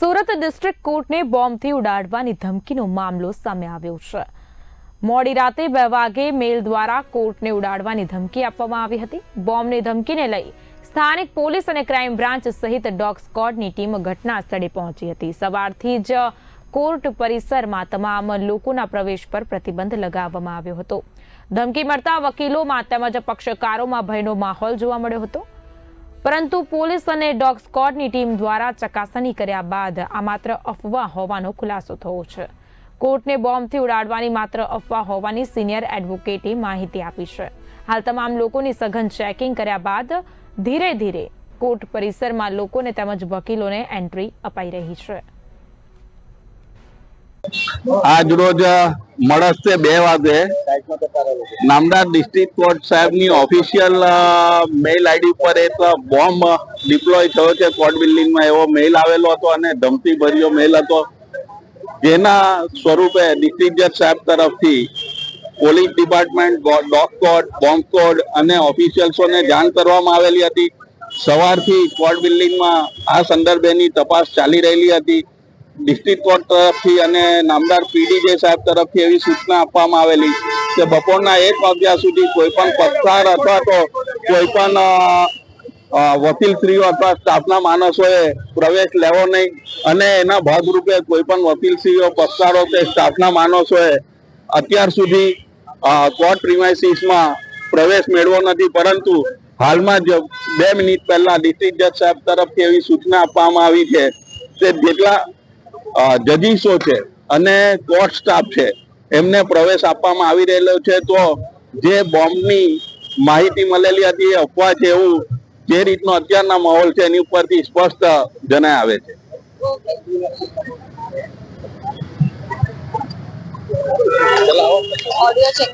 Surat district કોર્ટને બોમ્બથી ઉડાડવાની ધમકીનો મામલો સામે આવ્યો છે. મોડી રાતે બે વાગે મેલ દ્વારા કોર્ટને ઉડાડવાની ધમકી આપવામાં આવી હતી. બોમ્બની ધમકીને લઈ સ્થાનિક પોલીસ અને ક્રાઇમ બ્રાન્ચ સહિત ડોગ સ્કોડની ટીમ ઘટના સ્થળે પહોંચી હતી. સવારથી જ કોર્ટ પરિસરમાં તમામ લોકોના પ્રવેશ પર પ્રતિબંધ લગાવવામાં આવ્યો હતો. ધમકી મળતા વકીલોમાં તેમજ પક્ષકારોમાં ભયનો માહોલ જોવા મળ્યો હતો. પરંતુ પોલીસ અને ડોગ સ્કોડની ટીમ દ્વારા ચકાસણી કર્યા બાદ આ માત્ર અફવા હોવાનો ખુલાસો થયો છે. કોર્ટને બોમ્બથી ઉડાડવાની માત્ર અફવા હોવાની સિનિયર એડવોકેટે માહિતી આપી છે. હાલ તમામ લોકોની સઘન ચેકિંગ કર્યા બાદ ધીરે ધીરે કોર્ટ પરિસરમાં લોકોને તેમજ વકીલોને એન્ટ્રી અપાઈ રહી છે. આજ રોજ મળસ્તે બે વાગે નામદાર ડિસ્ટ્રિક્ટ કોર્ટ સાહેબની ઓફિશિયલ મેલ આઈડી પર એક બોમ્બ ડિપ્લોય થયો છે કોર્ટ બિલ્ડિંગમાં એવો મેલ આવેલો હતો અને ધમકી ભર્યો મેલ હતો. જેના સ્વરૂપે ડિસ્ટ્રિક્ટ જજ સાહેબ તરફથી police department dog code bomb code અને ઓફિશિયલ્સોને જાણ કરવામાં આવેલી હતી. સવારથી કોર્ટ બિલ્ડિંગમાં આ સંદર્ભેની તપાસ ચાલી રહેલી હતી. ડિસ્ટ્રિક્ટ કોર્ટ તરફથી અને નામદાર પીડીજે સાહેબ તરફથી એવી સૂચના આપવામાં આવેલી કે બપોરના એક વાગ્યા સુધી કોઈ પણ પત્રકાર અથવા તો કોઈ પણ વકીલશ્રીઓ અથવા સ્ટાફના માણસોએ પ્રવેશ લેવો નહીં અને એના ભાગરૂપે કોઈ પણ વકીલશ્રીઓ પત્રકારો કે સ્ટાફના માણસોએ અત્યાર સુધી કોર્ટ પ્રિમાઇસીસમાં પ્રવેશ મેળવો નથી. પરંતુ હાલમાં જ બે મિનિટ પહેલા ડિસ્ટ્રિક્ટ જજ સાહેબ તરફથી એવી સૂચના આપવામાં આવી છે તે જેટલા જજીસો છે અને કોર્ટ સ્ટાફ છે. એમને પ્રવેશ આપવામાં આવી રહેલો છે. તો જે બોમ્બની માહિતી મળેલી હતી એ અફવા છે એવું જે રીતનો અત્યારના માહોલ છે એની ઉપરથી સ્પષ્ટ જણાય આવે છે. Audio check